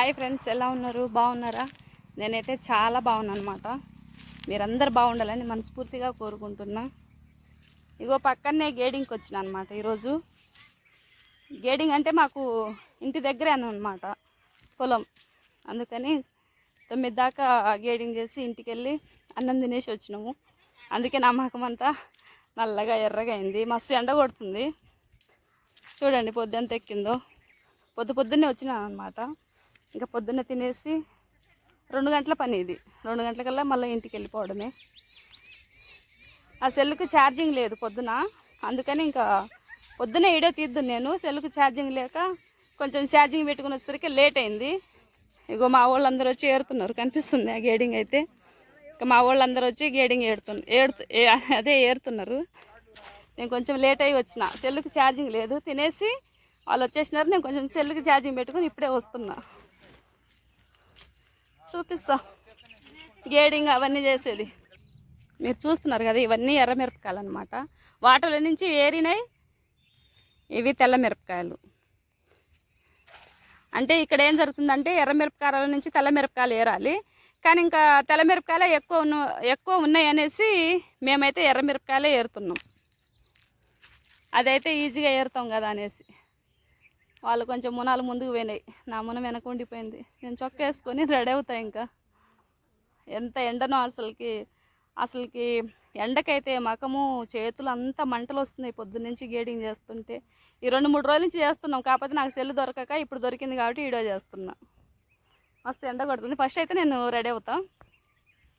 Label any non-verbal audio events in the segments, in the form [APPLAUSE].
Hi friends ఎలా ఉన్నారు? బాగున్నారా? నేనైతే చాలా బాగున్నాను అనమాట మీరందరు బాగుండాలని మనస్ఫూర్తిగా కోరుకుంటున్నా. ఇగో పక్కనే గేడింగ్కి వచ్చిన అనమాట ఈరోజు. గేడింగ్ అంటే మాకు ఇంటి దగ్గరే అనమాట పొలం. అందుకని తొమ్మిది దాకా గేడింగ్ చేసి ఇంటికి వెళ్ళి అన్నం తినేసి వచ్చినాము. అందుకే నమ్మకం అంతా నల్లగా ఎర్రగా అయింది. మస్తు ఎండ కొడుతుంది. చూడండి పొద్దు ఎంత ఎక్కిందో. పొద్దు పొద్దున్నే వచ్చినాను అనమాట ఇంకా పొద్దున్న తినేసి రెండు గంటల పని ఇది. రెండు గంటలకల్లా మళ్ళీ ఇంటికి వెళ్ళిపోవడమే. ఆ సెల్కు ఛార్జింగ్ లేదు పొద్దున. అందుకని ఇంకా పొద్దున వీడియో తీద్దు నేను. సెల్కు ఛార్జింగ్ లేక కొంచెం ఛార్జింగ్ పెట్టుకుని వచ్చేసరికి లేట్ అయింది. ఇగో మా వాళ్ళందరూ వచ్చి ఏరుతున్నారు కనిపిస్తుంది ఆ గేడింగ్ అయితే. ఇంకా మా వాళ్ళందరూ వచ్చి గేడింగ్ ఏడుతున్నారు ఏడుతు ఏ- అదే ఏరుతున్నారు నేను కొంచెం లేట్ అయ్యి వచ్చిన. సెల్లుకి ఛార్జింగ్ లేదు. తినేసి వాళ్ళు వచ్చేసినారు. నేను కొంచెం సెల్లుకి ఛార్జింగ్ పెట్టుకుని ఇప్పుడే వస్తున్నా. చూపిస్తా. గేడింగ్ అవన్నీ చేసేది. మీరు చూస్తున్నారు కదా ఇవన్నీ ఎర్రమిరపకాయలు అనమాట వాటిలో నుంచి ఏరినాయి ఇవి తెల్ల మిరపకాయలు. అంటే ఇక్కడ ఏం జరుగుతుందంటే ఎర్రమిరపకాయల నుంచి తెల్ల మిరపకాయలు ఏరాలి. కానీ ఇంకా తెల్ల మిరపకాయలే ఎక్కువ ఉన్న ఎక్కువ ఉన్నాయి అనేసి మేమైతే ఎర్రమిరపకాయలే ఏరుతున్నాం. అదైతే ఈజీగా ఏరుతాం కదా అనేసి. వాళ్ళు కొంచెం మునాలు ముందుకు పోయినాయి. నా మునం వెనక ఉండిపోయింది. నేను చొక్క వేసుకొని రెడీ అవుతాయి ఇంకా. ఎంత ఎండనో అసలుకి అసలుకి ఎండకైతే మకము చేతులు అంతా మంటలు వస్తున్నాయి పొద్దున్నుంచి గేడింగ్ చేస్తుంటే. ఈ రెండు మూడు రోజుల నుంచి చేస్తున్నాం. కాకపోతే నాకు సెల్ దొరకక ఇప్పుడు దొరికింది కాబట్టి వీడియో చేస్తున్నా. మస్తు ఎండ కొడుతుంది. ఫస్ట్ అయితే నేను రెడీ అవుతా.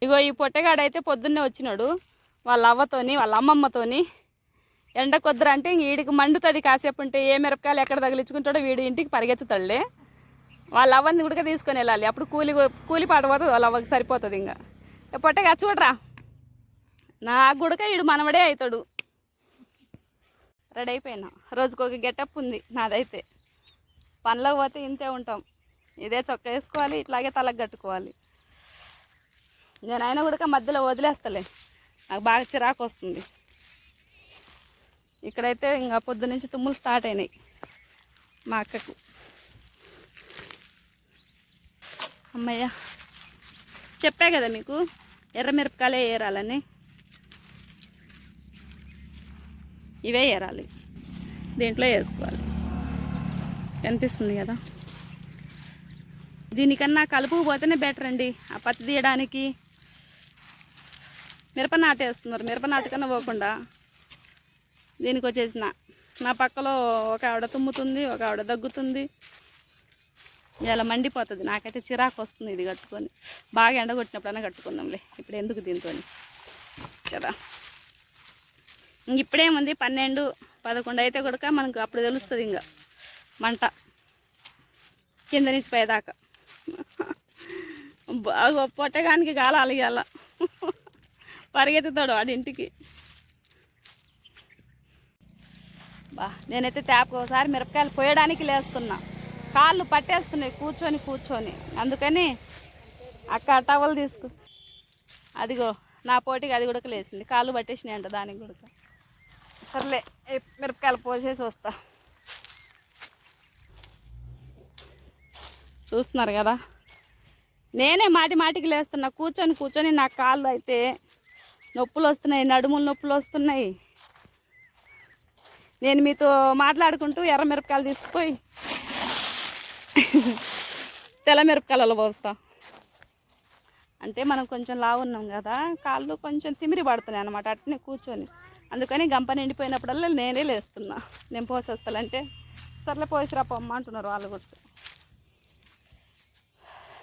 ఇగో ఈ పొట్టగాడైతే పొద్దున్నే వచ్చినాడు. వాళ్ళ అవ్వతోని వాళ్ళ అమ్మమ్మతోని ఎండ కొద్దరు అంటే ఇంక వీడికి మండుతుంది కాసేపు ఉంటే ఏ మిరపకాయలు ఎక్కడ తగిలించుకుంటాడో వీడి ఇంటికి పరిగెత్తుతాడులే. వాళ్ళ అవ్వని కూడా తీసుకొని వెళ్ళాలి. అప్పుడు కూలి కూలి పాట పోతుంది వాళ్ళ అవ్వకి సరిపోతుంది ఇంకా. ఏ పొట్టగా చూడరా? నాకు గుడక వీడు మనవడే అవుతాడు రెడీ అయిపోయినా. రోజుకు ఒక గెటప్ ఉంది నాదైతే. పనిలోకి పోతే ఇంతే ఉంటాం. ఇదే చొక్కా వేసుకోవాలి ఇట్లాగే తలకు కట్టుకోవాలి. నేనైనా కూడా మధ్యలో వదిలేస్తలే. నాకు బాగా చిరాకు వస్తుంది. ఇక్కడైతే ఇంకా పొద్దు నుంచి తుమ్ములు స్టార్ట్ అయినాయి మా అక్కకు. అమ్మయ్య చెప్పా కదా మీకు ఎర్రమిరపకాయలే ఏరాలని. ఇవే ఏరాలి దీంట్లో వేసుకోవాలి. కనిపిస్తుంది కదా? దీనికన్నా కలుపు పోతేనే బెటర్ అండి. ఆ పత్తి తీయడానికి మిరప నాటేస్తున్నారు మిరప నాటుకన్నా పోకుండా దీనికి వచ్చేసిన. నా పక్కలో ఒక ఆవిడ తుమ్ముతుంది ఒక ఆవిడ దగ్గుతుంది. ఇలా మండిపోతుంది. నాకైతే చిరాకు వస్తుంది ఇది కట్టుకొని. బాగా ఎండగొట్టినప్పుడైనా కట్టుకుందాంలే. ఇప్పుడు ఎందుకు దీంతో కదా. ఇప్పుడేముంది? పన్నెండు పదకొండు అయితే కూడా మనకు అప్పుడు తెలుస్తుంది ఇంకా. మంట. కింద నుంచి పైదాకా బాగా పొట్టగానికి గాలాలి ఇవాళ. పరిగెత్తుతాడు వాడి ఇంటికి బా నేనైతే తేపకు ఒకసారి మిరపకాయలు పోయడానికి లేస్తున్నా. కాళ్ళు పట్టేస్తున్నాయి కూర్చొని కూర్చొని. అందుకని అక్క టవల్ తీసుకు. అదిగో నా పోటీకి అది కూడా లేచింది. కాళ్ళు పట్టేసినాయి అంట దానికి కూడా సర్లే మిరపకాయలు పోసేసి వస్తా. చూస్తున్నారు కదా? నేనే మాటి మాటికి లేస్తున్నా. కూర్చొని కూర్చొని నా కాళ్ళు అయితే నొప్పులు వస్తున్నాయి నడుములు నొప్పులు వస్తున్నాయి. నేను మీతో మాట్లాడుకుంటూ ఎర్ర మిరపకాయలు తీసుకుపోయి తెల్ల మిరపకాయలలో పోస్తా. అంటే మనం కొంచెం లావు ఉన్నాం కదా కాళ్ళు కొంచెం తిమిరి పడుతున్నాయి అనమాట అట్నే కూర్చొని. అందుకని గంప నిండిపోయినప్పుడల్లా నేనే లేస్తున్నా. నేను పోసేస్తానంటే సర్లే పోసిరా పొమ్మ అంటున్నారు వాళ్ళు కూడా.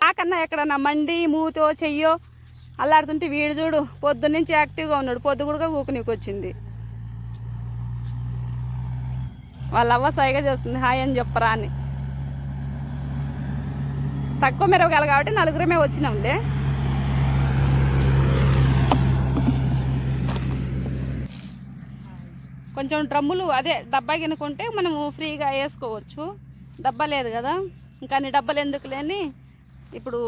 నాకన్నా ఎక్కడన్నా మండి మూతో చెయ్యో అల్లాడుతుంటే వీడు చూడు పొద్దున్నుంచి యాక్టివ్గా ఉన్నాడు పొద్దు కూడా కూకునీకి వచ్చింది వాళ్ళ అవ్వ సైగా చేస్తుంది హాయ్ అని చెప్పరా అని. తక్కువ మిరపకాయలు కాబట్టి నలుగురమే వచ్చినాంలే. కొంచెం డ్రమ్ములు అదే డబ్బా గినుకుంటే మనము ఫ్రీగా వేసుకోవచ్చు. డబ్బా లేదు కదా ఇంకా అన్ని డబ్బాలు ఎందుకు లేని ఇప్పుడు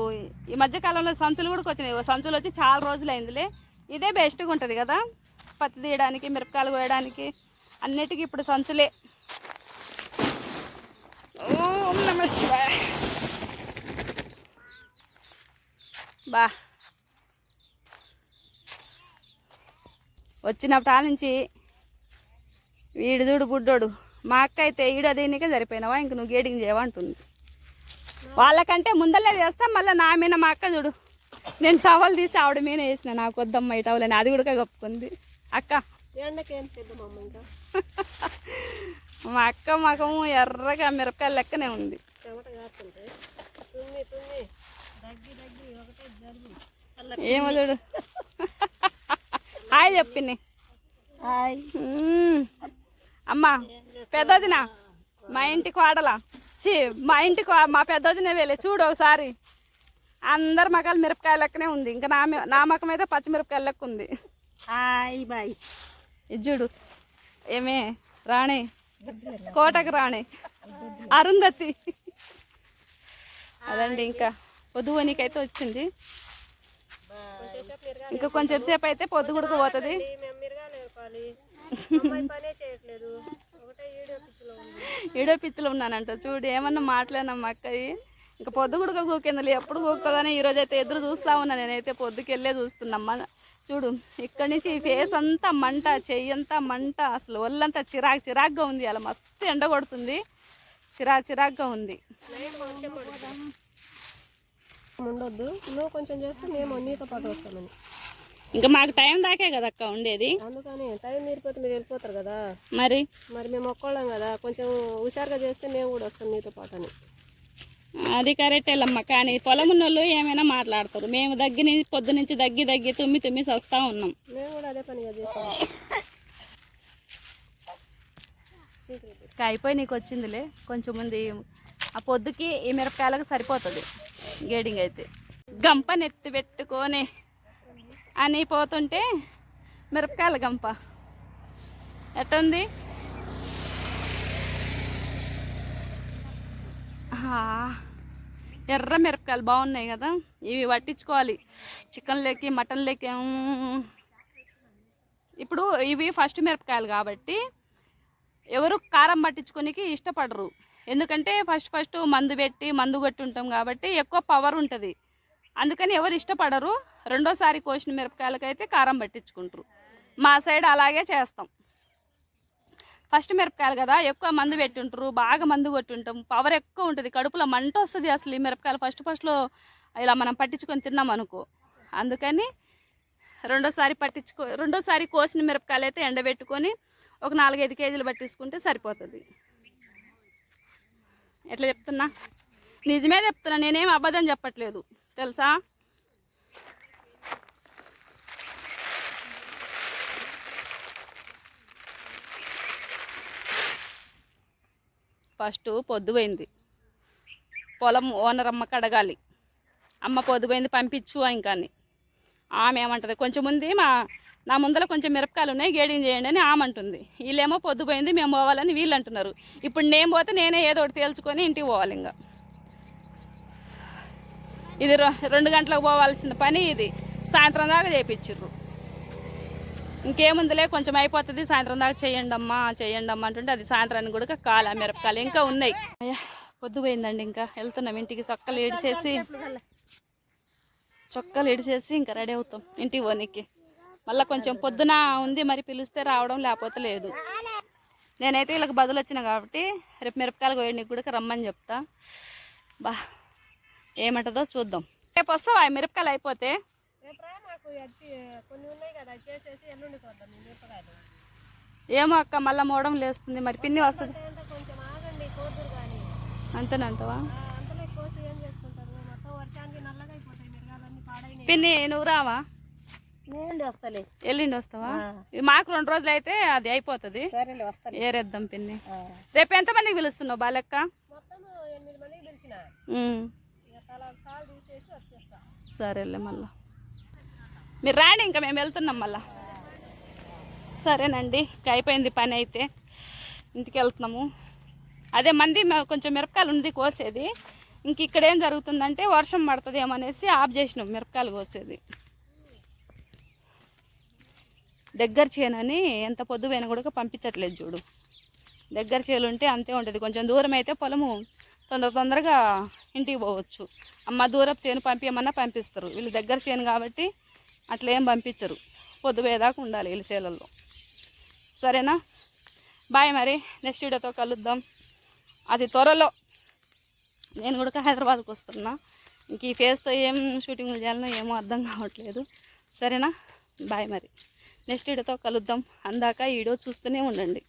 ఈ మధ్యకాలంలో సంచులు కూడా వచ్చినాయి సంచులు వచ్చి చాలా రోజులు అయిందిలే ఇదే బెస్ట్గా ఉంటుంది కదా పత్తి తీయడానికి మిరపకాయలు కోయడానికి అన్నిటికీ ఇప్పుడు సంచులే. ఓం నమ శివాయ. బా. వచ్చినప్పటి నుంచి వీడు చూడు బుడ్డోడు. మా అక్క అయితే ఈడ దీనికే సరిపోయినావా? ఇంక నువ్వు గేడింగ్ చేయవా అంటుంది. వాళ్ళకంటే ముందలే చేస్తా మళ్ళీ నా మీద మా అక్క చూడు. నేను టవల్ తీసి ఆవిడ మీద వేసిన నాకు వద్దమ్మ ఈ టవల్ అని. అది కూడా కప్పుకుంది అక్క. [LAUGHS] మా అక్క మకము ఎర్రగా మిరపకాయల లెక్కనే ఉంది. ఏమో చూడు. హాయ్ చెప్పింది. అమ్మా పెద్దదిన మా ఇంటి కోడల చి మా ఇంటి మా పెద్దదినే వెళ్ళి చూడు ఒకసారి. అందరు మకాలు మిరపకాయ లెక్కనే ఉంది. ఇంకా నా నా మకం అయితే పచ్చిమిరపకాయల లెక్క ఉంది. Hi bye. ఇది చూడు. ఏమే రాణి కోటకు రాణి అరుంధతి. అదండి ఇంకా. పొద్దువనికైతే వచ్చింది. ఇంకా కొంచెం సేపు అయితే పొద్దు గుడక పోతుంది. ఈడో పిచ్చిలో ఉన్నానంట. చూడు ఏమన్నా మాట్లాడినమ్మా అక్కయి ఇంకా పొద్దు గుడక కూకిందలే ఎప్పుడు కూకుతుందని ఈరోజు అయితే ఎదురు చూస్తా ఉన్నా నేనైతే. పొద్దుకెళ్ళే చూస్తున్నమ్మా. చూడు ఇక్కడి నుంచి ఫేస్ అంతా మంట చెయ్యి అంతా మంట. అసలు ఒళ్ళంతా చిరాకు చిరాకుగా ఉంది అలా మస్తు ఎండ కొడుతుంది. చిరాకు చిరాకుగా ఉంది. ఉండొద్దు నువ్వు కొంచెం చేస్తే మేము నీతో పాటు వస్తామని. ఇంకా మాకు టైం దాకే కదా అక్క ఉండేది. అందుకని టైం మీరిపోతే మీరు వెళ్ళిపోతారు కదా. మరి? మరి మేము ఒక్కోళ్ళం కదా. కొంచెం హుషారుగా చేస్తే మేము కూడా వస్తాం నీతో పాటు అని. అది కరెక్టేలమ్మ కానీ పొలం ఉన్న వాళ్ళు ఏమైనా మాట్లాడతారు. మేము దగ్గర పొద్దు నుంచి దగ్గి దగ్గి తుమ్మి తుమ్మి వస్తూ ఉన్నాం. అయిపోయి నీకు వచ్చిందిలే. కొంచెం ఉంది ఆ పొద్దుకి ఈ మిరపకాయలకు సరిపోతుంది. గేడింగ్ అయితే. గంపని ఎత్తి పెట్టుకొని అని పోతుంటే మిరపకాయల గంప. ఎట్టుంది? ఎర్ర మిరపకాయలు బాగున్నాయి కదా. ఇవి పట్టించుకోవాలి. చికెన్లోకి మటన్లోకి ఉమ్. ఇప్పుడు ఇవి ఫస్ట్ మిరపకాయలు కాబట్టి ఎవరు కారం పట్టించుకోనికి ఇష్టపడరు. ఎందుకంటే ఫస్ట్ ఫస్ట్ మందు పెట్టి మందు కొట్టి ఉంటాం కాబట్టి ఎక్కువ పవర్ ఉంటుంది. అందుకని ఎవరు ఇష్టపడరు. రెండోసారి కోసిన మిరపకాయలకైతే కారం పట్టించుకుంటారు. మా సైడ్ అలాగే చేస్తాం. ఫస్ట్ మిరపకాయలు కదా ఎక్కువ మందు పెట్టుంటారు బాగా మందు కొట్టుంటాం. పవర్ ఎక్కువ ఉంటుంది కడుపులో మంట వస్తుంది అసలు ఈ మిరపకాయలు. ఫస్ట్ ఫస్ట్లో ఇలా మనం పట్టించుకొని తిన్నాం అనుకో. అందుకని రెండోసారి పట్టించుకో రెండోసారి కోసిన మిరపకాయలు అయితే ఎండబెట్టుకొని ఒక నాలుగైదు కేజీలు పట్టించుకుంటే సరిపోతుంది. ఎట్లా చెప్తున్నా? నిజమే చెప్తున్నా నేనేం అబద్ధం చెప్పట్లేదు. తెలుసా? ఫస్ట్ పొద్దుపోయింది. పొలం ఓనర్ అమ్మకి అడగాలి. అమ్మ పొద్దుపోయింది పంపించు ఇంకా అని. ఆమె ఏమంటది కొంచెం ఉంది మా నా ముందర కొంచెం మిరపకాయలు ఉన్నాయి గేడింగ్ చేయండి అని ఆమె అంటుంది. వీళ్ళేమో పొద్దుపోయింది మేము పోవాలని వీళ్ళు అంటున్నారు. ఇప్పుడు నేను పోతే నేనే ఏదో ఒకటి తేల్చుకొని ఇంటికి పోవాలి ఇంకా. ఇది రెండు గంటలకు పోవాల్సిన పని ఇది. సాయంత్రం దాకా చేయించు ఇంకేముందిలే కొంచెం అయిపోతుంది సాయంత్రం దాకా చేయండి అమ్మా చేయండి అమ్మా అంటుంటే అది సాయంత్రానికి కూడా కాల మిరపకాయలు ఇంకా ఉన్నాయి. అయ్యా పొద్దుపోయిందండి ఇంకా. వెళ్తున్నాం ఇంటికి చొక్కలు ఏడిచేసి చొక్కలు ఇడిచేసి ఇంకా రెడీ అవుతాం ఇంటికి పోనీకి. మళ్ళీ కొంచెం పొద్దున ఉంది మరి పిలిస్తే రావడం లేకపోతే లేదు. నేనైతే వీళ్ళకి బదులు వచ్చిన కాబట్టి రేపు మిరపకాయలు కోయడానికి కూడా రమ్మని చెప్తా. బా ఏమంటుందో చూద్దాం. రేపు వస్తావా? ఆ మిరపకాయలు అయిపోతే? మాకు కొన్ని ఉన్నాయి కదా చేసేసి మిరపకాయలు ఏమో అక్క మళ్ళీ మోడం లేస్తుంది మరి పిన్ని వస్తుంది. అంటే కొంచెం ఆగండి కోతురు కానీ అంతేనంటవా అంతలో కోసి ఏం చేసుకుంటారు? మొత్తం వర్షానికి నల్లగా అయిపోతాయి మిరగాలన్నీ పాడైనాయి. పిన్ని నువ్వు రావా? వస్తలే. ఎల్లుండి వస్తావా? ఇది మాకు రెండు రోజులు అయితే అది అయిపోతుంది. ఏరేద్దాం పిన్ని. రేపు ఎంతమందికి పిలుస్తున్నావు బాలెక్క? సరేలే మళ్ళా. మీరు రాండి ఇంకా మేము వెళ్తున్నాం మళ్ళా. సరేనండి అయిపోయింది పని అయితే. ఇంటికి వెళ్తున్నాము. అదే మంది కొంచెం మిరపకాయలు ఉంది కోసేది. ఇంక ఇక్కడ ఏం జరుగుతుందంటే వర్షం పడుతుంది అనేసి ఆఫ్ చేసినాం మిరపకాయలు కోసేది. దగ్గర చేయనని ఎంత పొద్దుపోయినా కూడా పంపించట్లేదు చూడు. దగ్గర చేయాలంటే ఉంటే అంతే ఉంటుంది. కొంచెం దూరం అయితే పొలము తొందర తొందరగా ఇంటికి పోవచ్చు. అమ్మ దూరపు చేను పంపించమన్నా పంపిస్తారు. వీళ్ళు దగ్గర చేను కాబట్టి అట్లా ఏం పంపించరు పొద్దుపోయేదాకా ఉండాలి వీళ్ళ సరేనా? బాయ్ మరి. నెక్స్ట్ వీడియోతో కలుద్దాం. అది త్వరలో. నేను కూడా హైదరాబాద్కి వస్తున్నా. ఇంక ఈ ఫేస్తో ఏం షూటింగ్లు చేయాలనో ఏమో అర్థం కావట్లేదు. సరేనా? బాయ్ మరి. నెక్స్ట్ వీడియోతో కలుద్దాం. అందాక ఈ వీడియో చూస్తూనే ఉండండి.